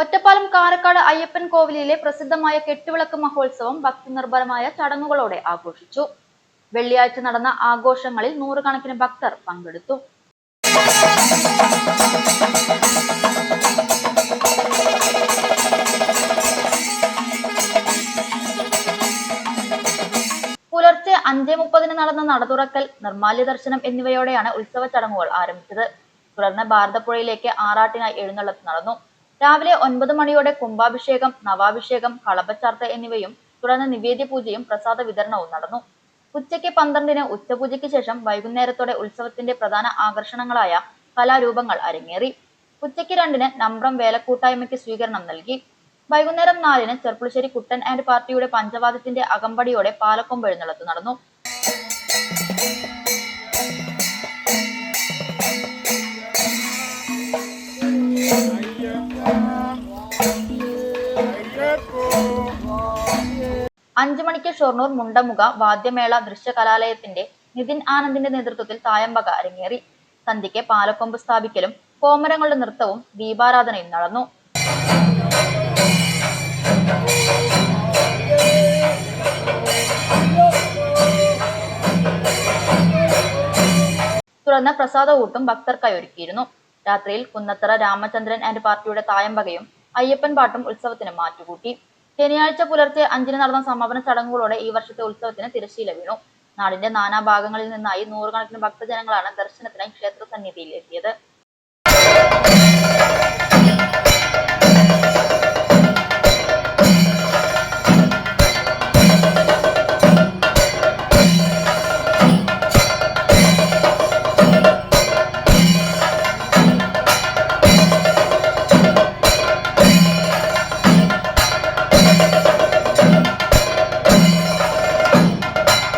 ഒറ്റപ്പാലം കാരക്കാട് അയ്യപ്പൻ കോവിലിലെ പ്രസിദ്ധമായ കെട്ടുവിളക്ക് മഹോത്സവം ഭക്തി നിർഭരമായ ചടങ്ങുകളോടെ ആഘോഷിച്ചു. വെള്ളിയാഴ്ച നടന്ന ആഘോഷങ്ങളിൽ നൂറുകണക്കിന് ഭക്തർ പങ്കെടുത്തു. പുലർച്ചെ അഞ്ചേ മുപ്പതിന് നടന്ന നടതുറക്കൽ നിർമാല്യ ദർശനം എന്നിവയോടെയാണ് ഉത്സവ ചടങ്ങുകൾ ആരംഭിച്ചത്. തുടർന്ന് ഭാരതപ്പുഴയിലേക്ക് ആറാട്ടിനായി എഴുന്നള്ളത്ത് നടന്നു. രാവിലെ ഒൻപത് മണിയോടെ കുംഭാഭിഷേകം നവാഭിഷേകം കളഭച്ചാർത്ത എന്നിവയും തുടർന്ന് നിവേദ്യ പൂജയും പ്രസാദ വിതരണവും നടന്നു. ഉച്ചയ്ക്ക് പന്ത്രണ്ടിന് ഉച്ചപൂജയ്ക്ക് ശേഷം വൈകുന്നേരത്തോടെ ഉത്സവത്തിന്റെ പ്രധാന ആകർഷണങ്ങളായ കലാരൂപങ്ങൾ അരങ്ങേറി. ഉച്ചയ്ക്ക് രണ്ടിന് നമ്പ്രം വേലക്കൂട്ടായ്മയ്ക്ക് സ്വീകരണം നൽകി. വൈകുന്നേരം നാലിന് ചെർപ്പുളശ്ശേരി കുട്ടൻ ആൻഡ് പാർട്ടിയുടെ പഞ്ചവാദ്യത്തിന്റെ അകമ്പടിയോടെ പാലക്കൊമ്പ് എഴുന്നള്ളത്ത് നടന്നു. അഞ്ചു മണിക്ക് ഷൊർണൂർ മുണ്ടമുഖ വാദ്യമേള ദൃശ്യകലാലയത്തിന്റെ നിതിൻ ആനന്ദിന്റെ നേതൃത്വത്തിൽ തായമ്പക അരങ്ങേറി. സന്ധ്യയ്ക്ക് പാലക്കൊമ്പ് സ്ഥാപിക്കലും കോമരങ്ങളുടെ നൃത്തവും ദീപാരാധനയും നടന്നു. തുടർന്ന് പ്രസാദകൂട്ടും ഭക്തർക്കായി ഒരുക്കിയിരുന്നു രാത്രിയിൽ കുന്നത്തറ രാമചന്ദ്രൻ ആൻഡ് പാർട്ടിയുടെ തായമ്പകയും അയ്യപ്പൻ പാട്ടും ഉത്സവത്തിന് മാറ്റുകൂട്ടി. ശനിയാഴ്ച പുലർച്ചെ അഞ്ചിന് നടന്ന സമാപന ചടങ്ങുകളോടെ ഈ വർഷത്തെ ഉത്സവത്തിന് തിരശ്ശീല വീണു. നാടിന്റെ നാനാഭാഗങ്ങളിൽ നിന്നായി നൂറുകണക്കിന് ഭക്തജനങ്ങളാണ് ദർശനത്തിനായി ക്ഷേത്ര സന്നിധിയിൽ എത്തിയത്